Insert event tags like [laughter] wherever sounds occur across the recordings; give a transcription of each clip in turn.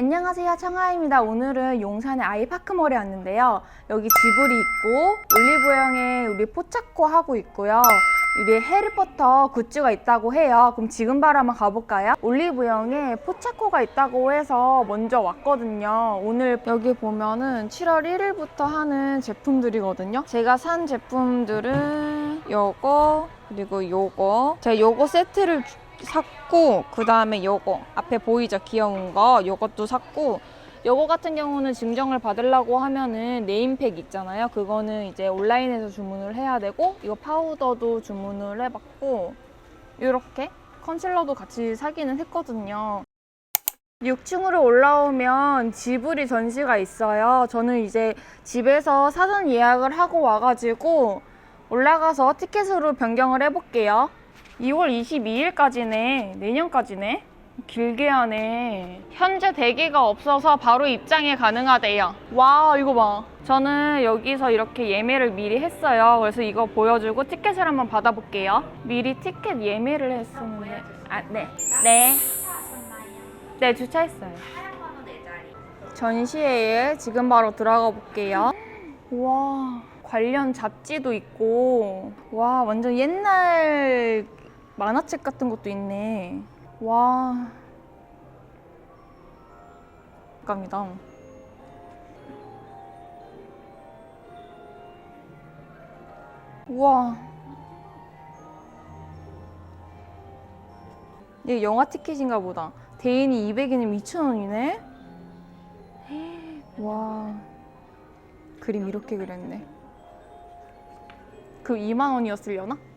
안녕하세요 청아입니다. 오늘은 용산의 아이파크몰에 왔는데요. 여기 지브리 있고 올리브영에 우리 포차코 하고 있고요. 우리 해리포터 굿즈가 있다고 해요. 그럼 지금 바로 한번 가볼까요? 올리브영에 포차코가 있다고 해서 먼저 왔거든요. 오늘 여기 보면은 7월 1일부터 하는 제품들이거든요. 제가 산 제품들은 요거 그리고 요거. 제가 요거 세트를 주- 샀고 그 다음에 요거 앞에 보이죠? 귀여운 거 요것도 샀고. 요거 같은 경우는 증정을 받으려고 하면은 네임팩 있잖아요. 그거는 이제 온라인에서 주문을 해야 되고 이거 파우더도 주문을 해봤고 요렇게 컨실러도 같이 사기는 했거든요. 6층으로 올라오면 지브리 전시가 있어요. 저는 이제 집에서 사전 예약을 하고 와가지고 올라가서 티켓으로 변경을 해볼게요 2월 22일까지네. 내년까지네. 길게 하네. 현재 대기가 없어서 바로 입장이 가능하대요. 와, 이거 봐. 저는 여기서 이렇게 예매를 미리 했어요. 그래서 이거 보여주고 티켓을 한번 받아볼게요. 미리 티켓 예매를 했었는데. 아, 네. 네. 네, 주차했어요. 전시회에 지금 바로 들어가 볼게요. 와, 관련 잡지도 있고, 와, 완전 옛날 만화책 같은 것도 있네. 와. 감이다. 우와. 이게 영화 티켓인가 보다. 대인이 200이면 2,000원이네? 와. 그림 이렇게 그렸네. 그 2만 원이었으려나?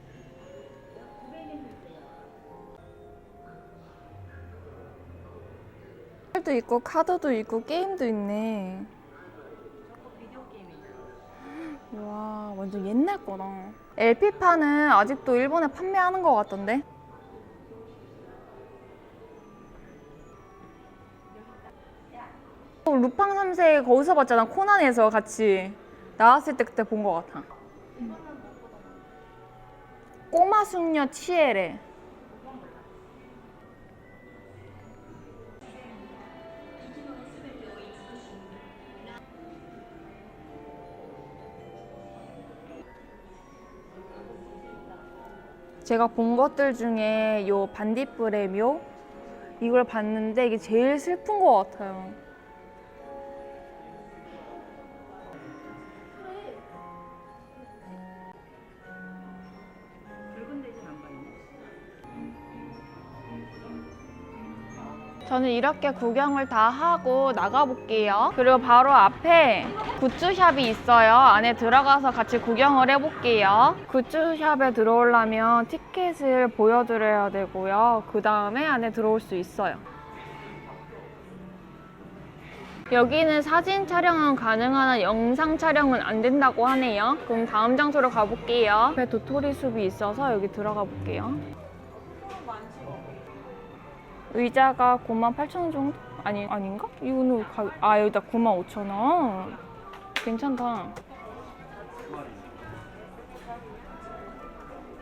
도 있고 카드도 있고 게임도 있네. 와 완전 옛날 거다. LP판은 아직도 일본에 판매하는 것 같던데. 어, 루팡 3세 거기서 봤잖아 코난에서 같이 나왔을 때 그때 본 것 같아. 꼬마 숙녀 치에레. 제가 본 것들 중에 요 반딧불의 묘 이걸 봤는데 이게 제일 슬픈 것 같아요. 저는 이렇게 구경을 다 하고 나가볼게요. 그리고 바로 앞에 굿즈샵이 있어요. 안에 들어가서 같이 구경을 해볼게요. 굿즈샵에 들어오려면 티켓을 보여드려야 되고요. 그 다음에 안에 들어올 수 있어요. 여기는 사진 촬영은 가능하나 영상 촬영은 안 된다고 하네요. 그럼 다음 장소로 가볼게요. 앞에 도토리 숲이 있어서 여기 들어가 볼게요. 의자가 98,000원 정도? 아니, 아닌가? 이거는 가... 아, 여기다 95,000원. 괜찮다.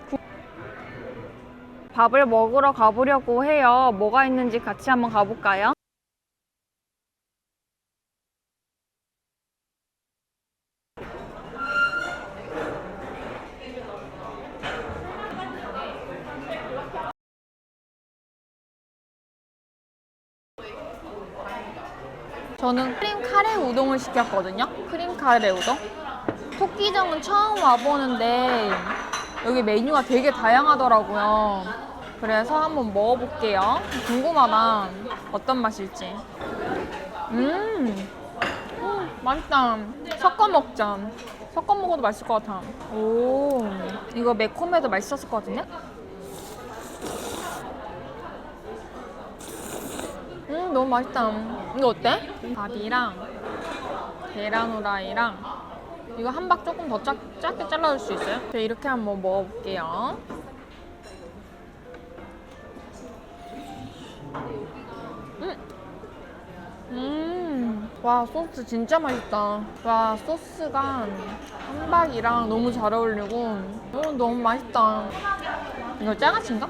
구- 밥을 먹으러 가보려고 해요. 뭐가 있는지 같이 한번 가볼까요? 저는 크림 카레 우동을 시켰거든요. 크림 카레 우동. 토끼정은 처음 와보는데 여기 메뉴가 되게 다양하더라고요. 그래서 한번 먹어볼게요. 궁금하다. 어떤 맛일지. 음, 음 맛있다. 섞어 먹자. 섞어 먹어도 맛있을 것 같아. 오, 이거 매콤해도 맛있었을 것 같은데? 너무 맛있다. 이거 어때? 밥이랑 계란 후라이랑 이거 한 박 조금 더 작, 작게 잘라줄 수 있어요? 저 이렇게 한번 먹어볼게요. 음. 음. 와 소스 진짜 맛있다. 와 소스가 한박이랑 너무 잘 어울리고 어, 너무 맛있다. 이거 짜가치인가?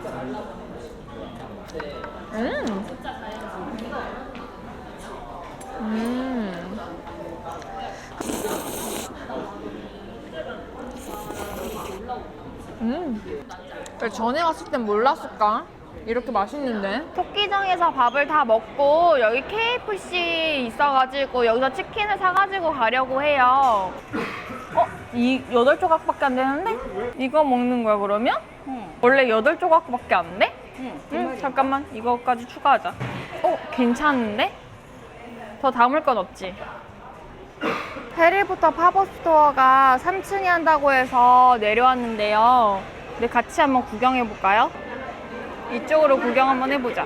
음. 음. 음. 왜 전에 갔을 땐 몰랐을까? 이렇게 맛있는데? 토끼장에서 밥을 다 먹고 여기 KFC 있어가지고 여기서 치킨을 사가지고 가려고 해요. 어? 이 여덟 조각밖에 안 되는데? 이거 먹는 거야 그러면? 원래 여덟 조각밖에 안 돼? 응, 잠깐만 이거까지 추가하자. 어, 괜찮은데? 더 담을 건 없지? 해리포터 팝업 스토어가 3층에 한다고 해서 내려왔는데요. 근데 같이 한번 구경해 볼까요? 이쪽으로 구경 한번 해보자.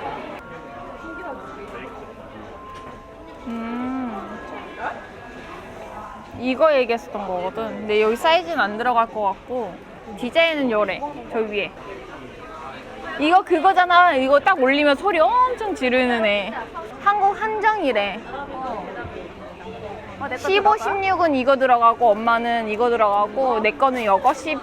음. 이거 얘기했었던 거거든. 근데 여기 사이즈는 안 들어갈 것 같고 디자인은 요래. 저 위에. 이거 그거잖아. 이거 딱 올리면 소리 엄청 지르는 애. 한국 한정이래. 15, 16은 이거 들어가고 엄마는 이거 들어가고 내 거는 이거 10,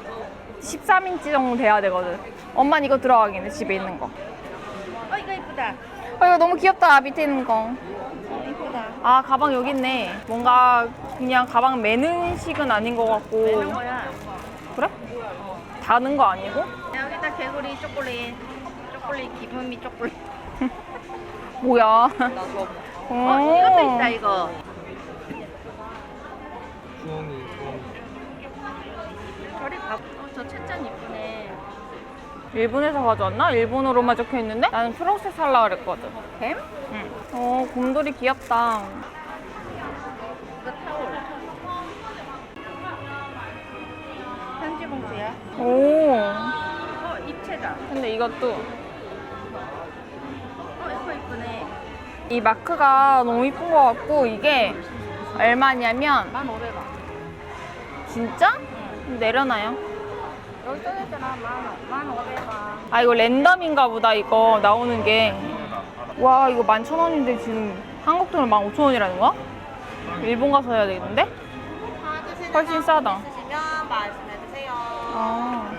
13인치 정도 돼야 되거든. 엄마는 이거 들어가긴 해, 집에 있는 거. 어 이거 이쁘다. 어, 이거 너무 귀엽다, 밑에 있는 거. 어, 이쁘다. 아, 가방 여기 있네. 뭔가 그냥 가방 매는 식은 아닌 것 같고. 이런 거야. 그래? 다는 거 아니고? 여기다 개구리 초콜릿. 초콜릿 기분미 초콜릿. [laughs] 뭐야. 어 이것도 있다 오. 이거. 일본에서 가져왔나? 일본어로만 적혀 있는데? 나는 초록색 살라 그랬거든. 뱀? 응. 어, 곰돌이 귀엽다. 이거 타올. 편지 봉투야. 오. 어 입체다. 근데 이것도 어 이거 이쁘네. 이 마크가 너무 이쁜 것 같고 이게 얼마냐면 1,500원. 진짜? 내려놔요. 여기 써있잖아. 만 원. 1,500원. 아 이거 랜덤인가 보다 이거 나오는 게. 와 이거 11,000원인데 지금 한국 돈으로 15,000원이라는 거야? 일본 가서 해야 되겠는데? 훨씬 싸다. 있으시면 말씀해 주세요. 아.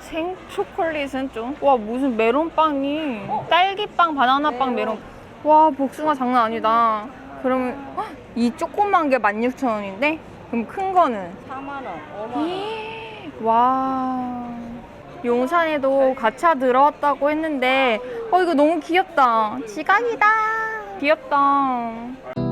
생 초콜릿은 좀. 와 무슨 메론빵이. 딸기빵, 바나나빵, 메론. 와 복숭아 장난 아니다. 그러면 헉, 이 조그만 게 16,000원인데? 그럼 큰 거는? 4만 원, 5만 원. 와. 용산에도 가차 들어왔다고 했는데, 어, 이거 너무 귀엽다. 지각이다. 귀엽다.